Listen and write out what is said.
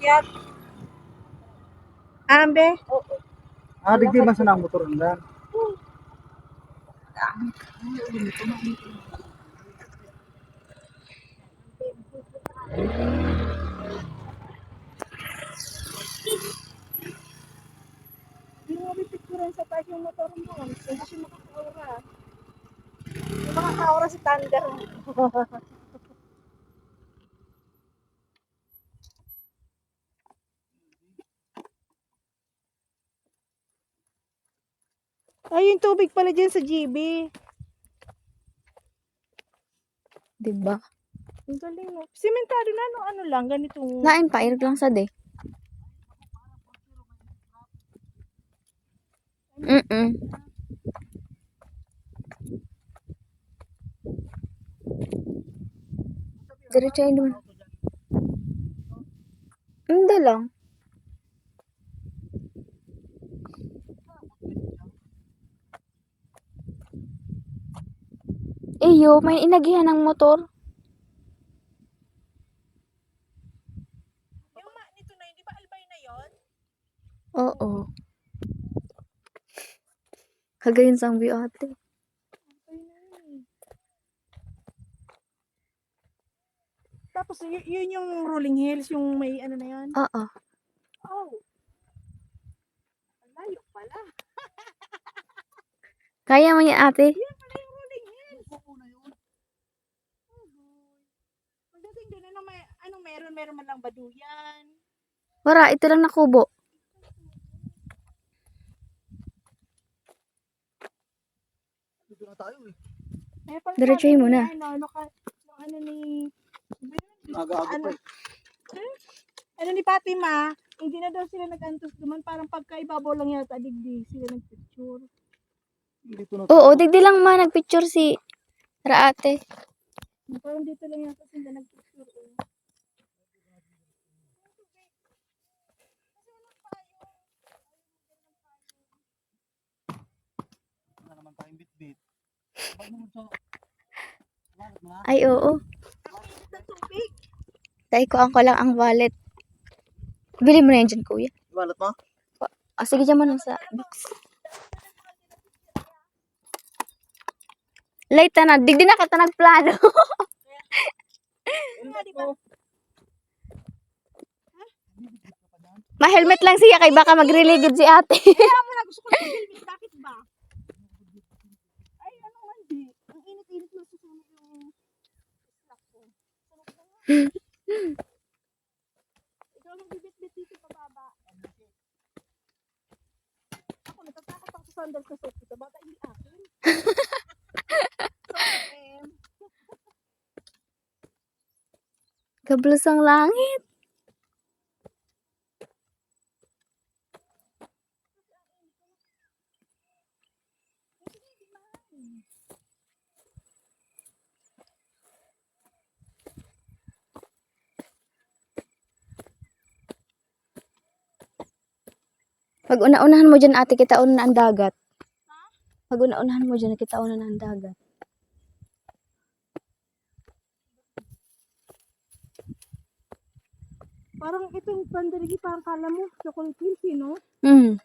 nakakyat. Ambe? Ah, digdi man sa nang motor nga. Hindi mo pipicturean sa tayo yung motor mo. Hindi siya makakaura. Makakaura si Thunder. Ay, yung tubig pala dyan sa GB. Diba? Ang galing mo. Sementado na, no, ano lang, ganitong... Lain pa, irog lang sa de. Mm-mm. Diretso yun naman. Hindi lang. Iyo, may inagihan ng motor. Yung ma nito na, hindi ba albay na yon? Oo. Kagayon sa ang ate. Tapos, y- yun yung rolling hills, yung may ano na yan. Oo. Oh. Ang Layo pala. Kaya mo yan ate? Yan pala yung rolling hills. Pagdating doon, ano, may, ano meron? Meron man lang baduyan. Wala, ito lang nakubo. Dito na tayo eh. Diretsuhin mo na. Ano, ano, ka, yung ano ni... Aga-aga Ano, pa. eh. ano ni Fatima, hindi na daw sila nag-antos duman. Parang pagkaibabaw lang yata, digdi sila nag-picture. Oo, digdi lang ma nagpicture si Raate. Parang dito lang yata sila nag-picture. Eh. na naman tayong bit-bit. Pag mo sa... Bakit na? Ay, oo. Ang init ng tubig. Taikuan ko lang ang wallet. Bili mo na yan dyan, kuya. Wallet mo? Ah, sige dyan mo lang sa box. Late na, digdi na kita nagplano. Ano? Ma-helmet lang siya kay baka magriligid si ate. Kaya mo na gusto ko ng helmet. Bakit ba? Ano man di. Ang init-init na susunod yung slack ko. Sunog ko nga. Ikaw ang bibit-bit dito pababa. Ako, natatakot ako sa sandals na suot dito. Bata hindi akin. Kablos ang langit. Pag una-unahan mo dyan ate, kita una na ang dagat. Pag una-unahan mo dyan, kita una na ang dagat. parang itong pandarigi, parang kala mo, chocolate hills, eh, no? Mm.